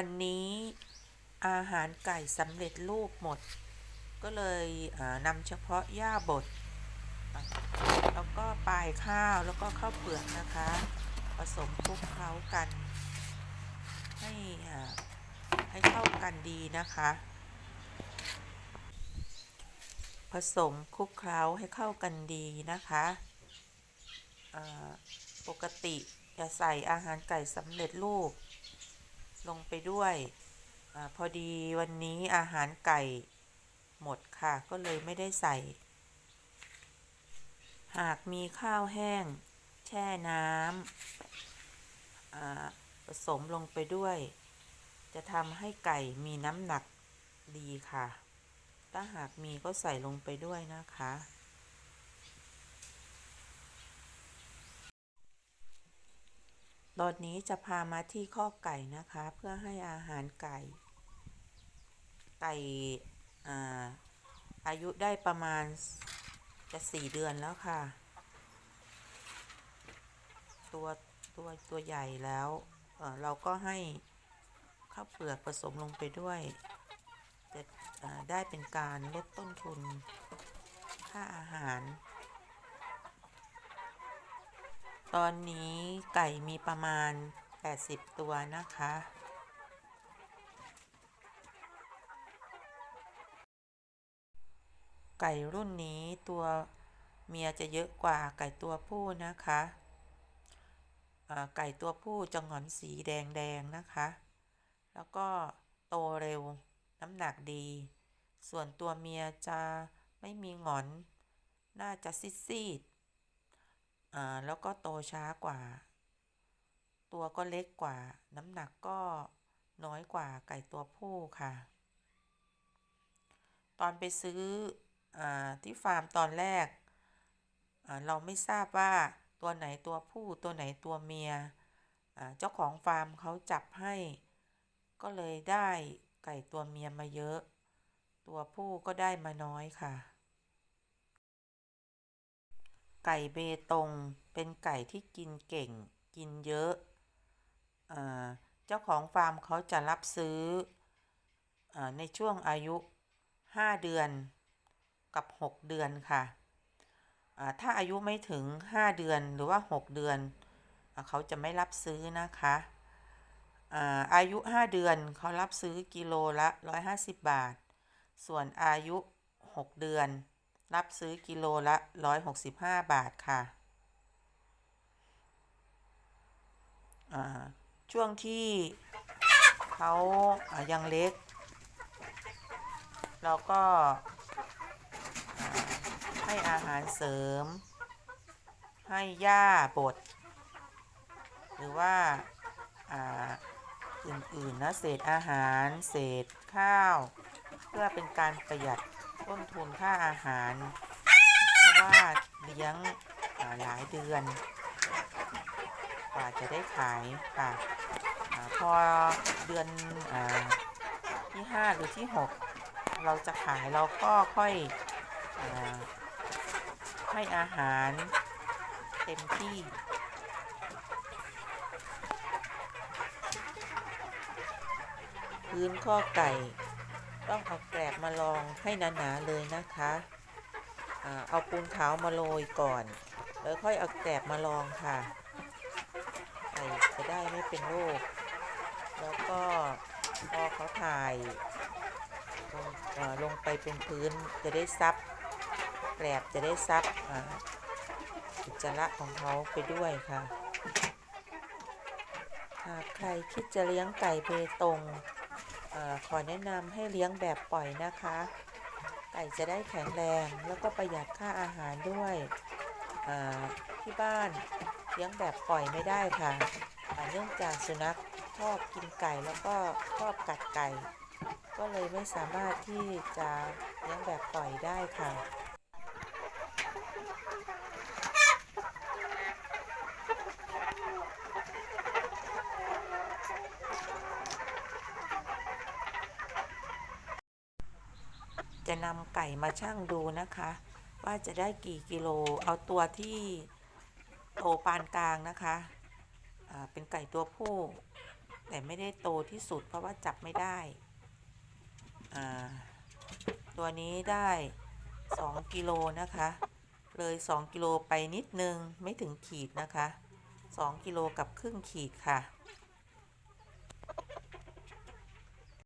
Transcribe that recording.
วันนี้อาหารไก่สำเร็จรูปหมด ก็เลยนำเฉพาะหญ้าบด แล้วก็ปลายข้าวแล้วก็ข้าวเปลือกนะคะ ผสมคลุกเคล้ากัน ให้ให้เข้ากันดีนะคะ ผสมคลุกเคล้าให้เข้ากันดีนะคะปกติจะใส่อาหารไก่สำเร็จรูป ลงไปด้วยอพอดีวันนี้อาหารไก่หมดค่ะ ก็เลยไม่ได้ใส่ หากมีข้าวแห้ง แช่น้ำผสมลงไปด้วย จะทำให้ไก่มีน้ำหนักดีค่ะ ถ้าหากมีก็ใส่ลงไปด้วยนะคะ ตอนนี้จะพามาที่ข้อไก่นะคะ เพื่อให้อาหารไก่ ไก่อ่าอายุได้ประมาณจะสี่เดือนแล้วค่ะ ตัวตัวตัวใหญ่แล้วเเราก็ให้ข้าวเปลือกผสมลงไปด้วยจะได้เป็นการลดต้นทุนค่าอาหาร ตอนนี้ไก่มีประมาณ 80 ตัวนะคะ ไก่รุ่นนี้ตัวเมียจะเยอะกว่าไก่ตัวผู้นะคะไก่ตัวผู้จะหงอนสีแดงๆนะคะ แล้วก็โตเร็วน้ำหนักดี ส่วนตัวเมียจะไม่มีหงอน น่าจะซีดๆ อ่าแล้วก็โตช้ากว่า ตัวก็เล็กกว่า น้ำหนักก็น้อยกว่าไก่ตัวผู้ค่ะ ตอนไปซื้ออที่ฟาร์มตอนแรก เราไม่ทราบว่าตัวไหนตัวผู้ตัวไหนตัวเมีย เจ้าของฟาร์มเขาจับให้ ก็เลยได้ไก่ตัวเมียมาเยอะ ตัวผู้ก็ได้มาน้อยค่ะ ไก่เบตงเป็นไก่ที่กินเก่ง กินเยอะเจ้าของฟาร์มเขาจะรับซื้ออในช่วงอายุ 5 เดือนกับ 6 เดือนค่ะ ถ้าอายุไม่ถึง 5 เดือนหรือว่า 6 เดือนอเขาจะไม่รับซื้อนะคะอาอายุ 5 เดือนเขารับซื้อกิโลละ 150 บาท ส่วนอายุ 6 เดือน รับซื้อกิโลละ 165 บาทค่ะ ช่วงที่เขาายังเล็ก เราก็าให้อาหารเสริม ให้หญ้าบด หรือว่าอ่าอื่นๆนะเศษอาหาร เศษข้าว เพื่อเป็นการประหยัด ต้นทุนค่าอาหาร เพราะว่าเลี้ยงหลายเดือนกว่าจะได้ขายค่ะพอเดือนอที่ 5 หรือที่ 6 เราจะขายเราก็ค่อยอาให้อาหารเต็มที่พื้นข้อไก่ ต้องเอาแกลบมาลองให้หนาๆเลยนะคะเอาปูนขาวมาโรยก่อน แล้วค่อยเอาแกลบมาลองค่ะไก่จะได้ไม่เป็นโรคแล้วก็พอเขาถ่ายลงลงไปเป็นพื้นจะได้ซับแกลบจะได้ซับอุจจาระของเขาไปด้วยค่ะหากใครคิดจะเลี้ยงไก่เบตง ขอแนะนำให้เลี้ยงแบบปล่อยนะคะ ไก่จะได้แข็งแรงแล้วก็ประหยัดค่าอาหารด้วยที่บ้านเลี้ยงแบบปล่อยไม่ได้ค่ะเนื่องจากสุนัขชอบกินไก่แล้วก็ชอบกัดไก่ ก็เลยไม่สามารถที่จะเลี้ยงแบบปล่อยได้ค่ะ จะนำไก่มาชั่งดูนะคะ ว่าจะได้กี่กิโล เอาตัวที่โตปานกลางนะคะเป็นไก่ตัวผู้ แต่ไม่ได้โตที่สุดเพราะว่าจับไม่ได้ ตัวนี้ได้ 2 กิโลนะคะ เลย 2 กิโลไปนิดนึง ไม่ถึงขีดนะคะ 2 กิโลกับครึ่งขีดค่ะ